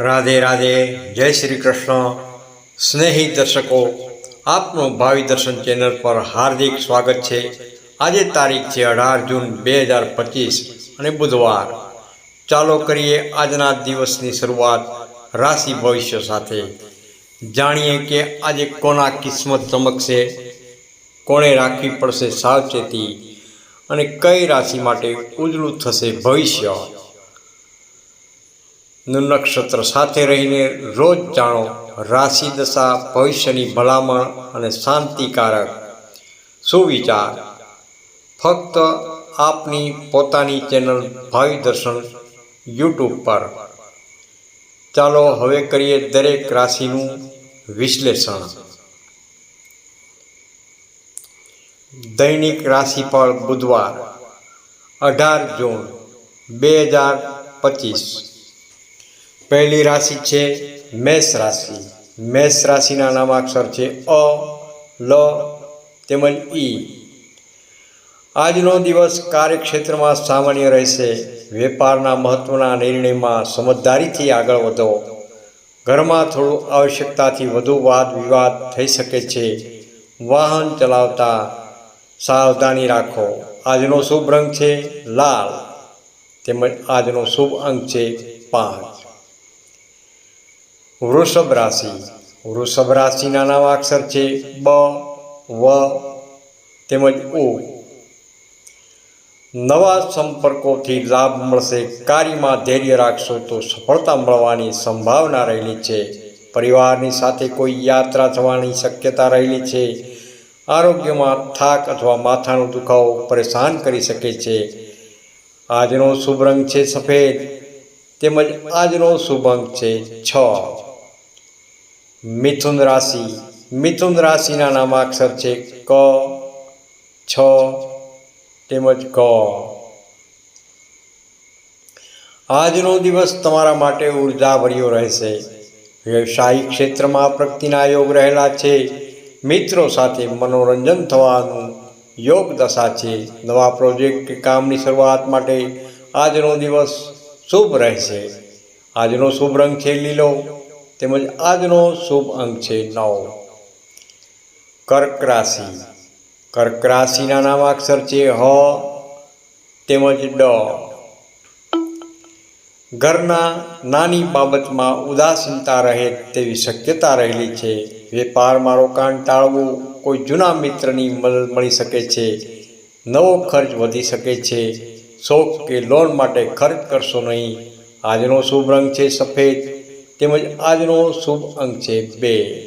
રાધે રાધે, જય શ્રી કૃષ્ણ. સ્નેહી દર્શકો, આપનું ભાવિ દર્શન ચેનલ પર હાર્દિક સ્વાગત છે. આજે તારીખ છે અઢાર જૂન બે હજાર પચીસ અને બુધવાર. ચાલો કરીએ આજના દિવસની શરૂઆત રાશિ ભવિષ્ય સાથે. જાણીએ કે આજે કોના કિસ્મત ચમકશે, કોણે રાખવી પડશે સાવચેતી અને કઈ રાશિ માટે ઉજળું થશે ભવિષ્ય? નું નક્ષત્ર સાથે રહીને રોજ જાણો રાશિ દશા, ભવિષ્યની ભલામણ અને શાંતિકારક. સુવિચાર. ફક્ત આપની પોતાની ચેનલ ભાવિ દર્શન યુટ્યુબ પર. ચાલો હવે કરીએ દરેક રાશિનું વિશ્લેષણ. દૈનિક રાશિફળ બુધવાર, અઢાર જૂન, બે હજાર પચીસ. પહેલી રાશિ છે મેષ રાશિ. મેષ રાશિના નામાક્ષર છે અ, લ, તેમજ ઈ આજનો દિવસ કાર્યક્ષેત્રમાં સામાન્ય રહેશે. વેપારના મહત્વના નિર્ણયમાં સમજદારીથી આગળ વધો. ઘરમાં થોડું આવશ્યકતાથી વધુ વાદ વિવાદ થઈ શકે છે. વાહન ચલાવતા સાવધાની રાખો. આજનો શુભ રંગ છે લાલ. તેમજ આજનો શુભ અંક છે પાંચ. વૃષભ રાશિ વૃષભ રાશિના નાવા અક્ષર છે બ, વ, તેમજ ઓ નવા સંપર્કોથી લાભ મળશે, કાર્યમાં ધૈર્ય રાખશો તો સફળતા મળવાની સંભાવના રહેલી છે. પરિવારની સાથે કોઈ યાત્રા થવાની શક્યતા રહેલી છે. આરોગ્યમાં થાક અથવા માથાનો દુખાવો પરેશાન કરી શકે છે. આજનો શુભ રંગ છે સફેદ, તેમજ આજનો શુભ અંક છે છ. મિથુન રાશિ, મિથુન રાશિના નામાક્ષર છે ક, છ, તેમજ ક આજનો દિવસ તમારા માટે ઉર્જાભર્યો રહેશે. વ્યવસાયિક ક્ષેત્રમાં પ્રગતિના યોગ રહેલા છે. મિત્રો સાથે મનોરંજન થવાનું યોગ દશા છે. નવા પ્રોજેક્ટ કામની શરૂઆત માટે આજનો દિવસ શુભ રહેશે. આજનો શુભ રંગ છે લીલો. તેમજ આજનો શુભ અંક છે નવ. કર્ક રાશિ. કર્ક રાશિના નામાક્ષર છે હ, તેમજ ડ. ઘરના નાની બાબતમાં ઉદાસીનતા રહે તેવી શક્યતા રહેલી છે. વેપારમાં રોકાણ ટાળવું, કોઈ જૂના મિત્રની મદદ મળી શકે છે. નવો ખર્ચ વધી શકે છે. શોખ કે લોન માટે ખર્ચ કરશો નહીં. આજનો શુભ રંગ છે સફેદ. તેમજ આજનો શુભ અંક છે બે.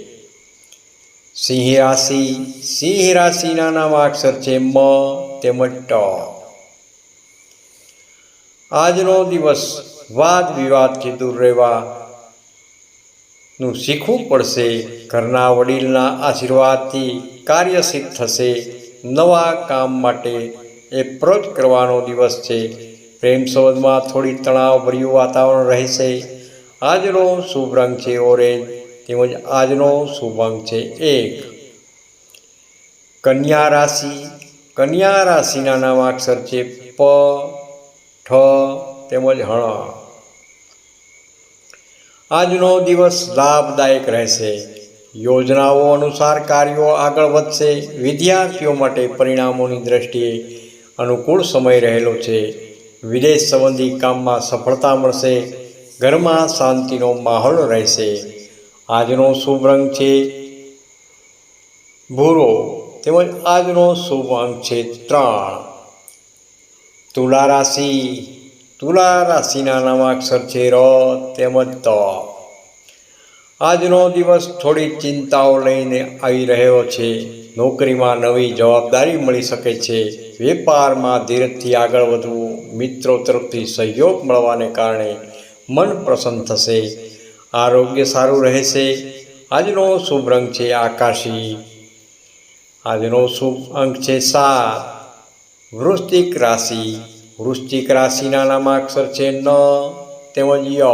સિંહ રાશિ, સિંહ રાશિના નામ અક્ષર છે મ તેમજ ટ. આજનો દિવસ વાદ વિવાદથી દૂર રહેવા નું શીખવું પડશે. ઘરના વડીલના આશીર્વાદથી કાર્યસિદ્ધ થશે. નવા કામ માટે એપ્રોચ કરવાનો દિવસ છે. પ્રેમ સંબંધમાં થોડી તણાવભર્યું વાતાવરણ રહેશે. આજનો શુભ રંગ છે ઓરેન્જ, તેમજ આજનો શુભ અંક છે એક. કન્યા રાશિ, કન્યા રાશિના નામ અક્ષર છે પ, ઠ, તેમજ હણ આજનો દિવસ લાભદાયક રહેશે. યોજનાઓ અનુસાર કાર્યો આગળ વધશે. વિદ્યાર્થીઓ માટે પરિણામોની દ્રષ્ટિએ અનુકૂળ સમય રહેલો છે. વિદેશ સંબંધી કામમાં સફળતા મળશે. ઘરમાં શાંતિનો માહોલ રહેશે. આજનો શુભ રંગ છે ભૂરો તેમજ આજનો શુભ અંક છે ત્રણ. તુલા રાશિ, તુલા રાશિના નામાક્ષર છે ર તેમજ ત. આજનો દિવસ થોડી ચિંતાઓ લઈને આવી રહ્યો છે. નોકરીમાં નવી જવાબદારી મળી શકે છે. વેપારમાં ધીરજથી આગળ વધવું, મિત્રો તરફથી સહયોગ મળવાને કારણે મન પ્રસન્ન થશે. આરોગ્ય સારું રહેશે. આજનો શુભ રંગ છે આકાશી. આજનો શુભ અંક છે સાત. વૃશ્ચિક રાશિ. વૃશ્ચિક રાશિના નામાક્ષર છે ન તેમજ ય.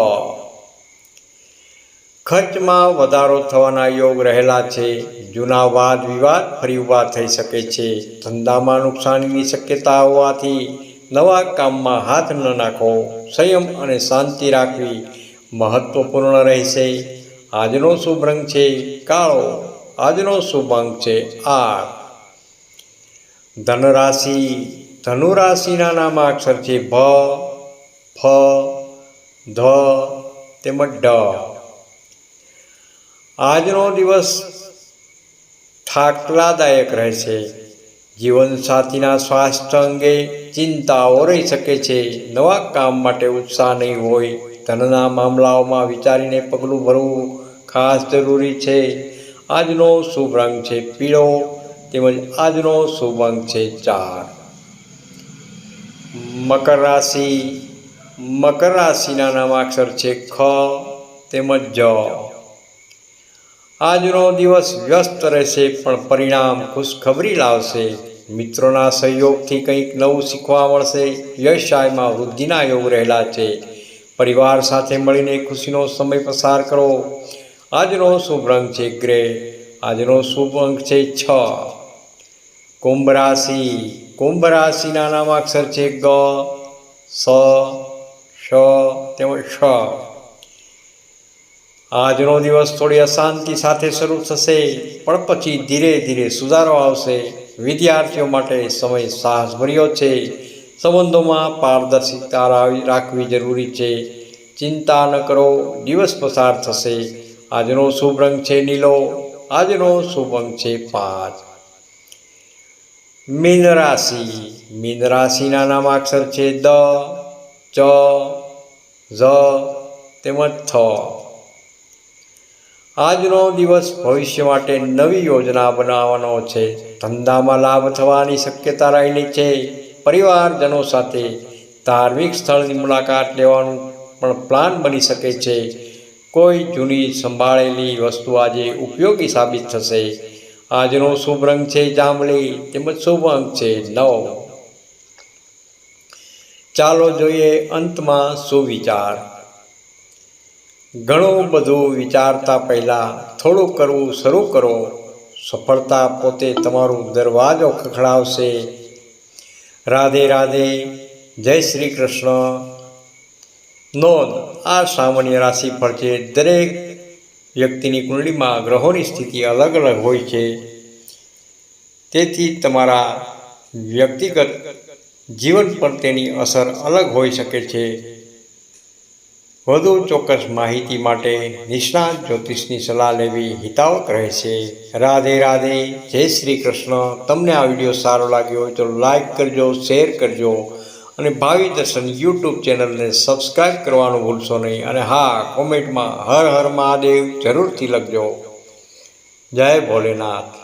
ખર્ચમાં વધારો થવાના યોગ રહેલા છે. જૂના વાદ વિવાદ ફરી ઊભા થઈ શકે છે. ધંધામાં નુકસાનીની શક્યતા હોવાથી નવા કામમાં હાથ ન નાખો. સંયમ અને શાંતિ રાખવી મહત્વપૂર્ણ રહેશે. આજનો શુભ રંગ છે કાળો. આજનો શુભ અંક છે આઠ ધનરાશિ. ધનુરાશિના નામાક્ષર છે ભ, ફ, ધ તેમજ ડ. આજનો દિવસ થાકલાદાયક રહેશે. જીવનસાથીના સ્વાસ્થ્ય અંગે ચિંતાઓ રહી શકે છે. નવા કામ માટે ઉત્સાહ નહીં હોય, ધનના મામલાઓમાં વિચારીને પગલું ભરવું ખાસ જરૂરી છે. આજનો શુભ રંગ છે પીળો તેમજ આજનો શુભ અંક છે ચાર. મકર રાશિ, મકર રાશિના નામાક્ષર છે ખ તેમજ જ. આજનો દિવસ વ્યસ્ત રહેશે પણ પરિણામ ખુશખબરી લાવશે. મિત્રોના સહયોગથી કંઈક નવું શીખવા મળશે. વ્યવસાયમાં વૃદ્ધિના યોગ રહેલા છે. પરિવાર સાથે મળીને ખુશીનો સમય પસાર કરો. આજનો શુભ રંગ છે ગ્રે. આજનો શુભ અંક છે છ. કુંભ રાશિ. કુંભ રાશિના નામાક્ષર છે ગ, સ શ તેમજ શ આજનો દિવસ થોડી અશાંતિ સાથે શરૂ થશે, પણ પછી ધીરે ધીરે સુધારો આવશે. વિદ્યાર્થીઓ માટે સમય સાહસભર્યો છે. સંબંધોમાં પારદર્શિકતા રાવી- રાખવી જરૂરી છે. ચિંતા ન કરો, દિવસ પસાર થશે. આજનો શુભ રંગ છે નીલો, આજનો શુભ રંગ છે પાંચ. મીન રાશિ. મીન રાશિના નામાક્ષર છે દ, ચ, ઝ, તેમજ થ. આજનો દિવસ ભવિષ્ય માટે નવી યોજના બનાવવાનો છે. ધંધામાં લાભ થવાની શક્યતા રહેલી છે. પરિવારજનો સાથે ધાર્મિક સ્થળની મુલાકાત લેવાનું પણ પ્લાન બની શકે છે. કોઈ જૂની સંભાળેલી વસ્તુ આજે ઉપયોગી સાબિત થશે. આજનો શુભ રંગ છે જાંબલી, તેમજ શુભ અંક છે નવ. ચાલો જોઈએ અંતમાં સુવિચાર. ઘણું બધું વિચારતા પહેલાં થોડું કરવું, શરૂ કરો. સફળતા પોતે તમારું દરવાજો ખખડાવશે. રાધે રાધે, જય શ્રી કૃષ્ણ. નોંધ, આ સામાન્ય રાશિફળ છે. દરેક વ્યક્તિની કુંડળીમાં ગ્રહોની સ્થિતિ અલગ અલગ હોય છે. તેથી તમારા વ્યક્તિગત જીવન પર તેની અસર અલગ હોઈ શકે છે. વધુ ચોક્કસ માહિતી માટે નિષ્ણાત જ્યોતિષની સલાહ લેવી હિતાવક રહેશે રાધે રાધે, જય શ્રી કૃષ્ણ. તમને આ વીડિયો સારો લાગ્યો હોય તો લાઈક કરજો, શેર કરજો અને ભાવિ દર્શન યુટ્યુબ ચેનલને સબસ્ક્રાઈબ કરવાનું ભૂલશો નહીં અને હા, કોમેન્ટમાં હર હર મહાદેવ જરૂરથી લખજો. જય ભોલેનાથ.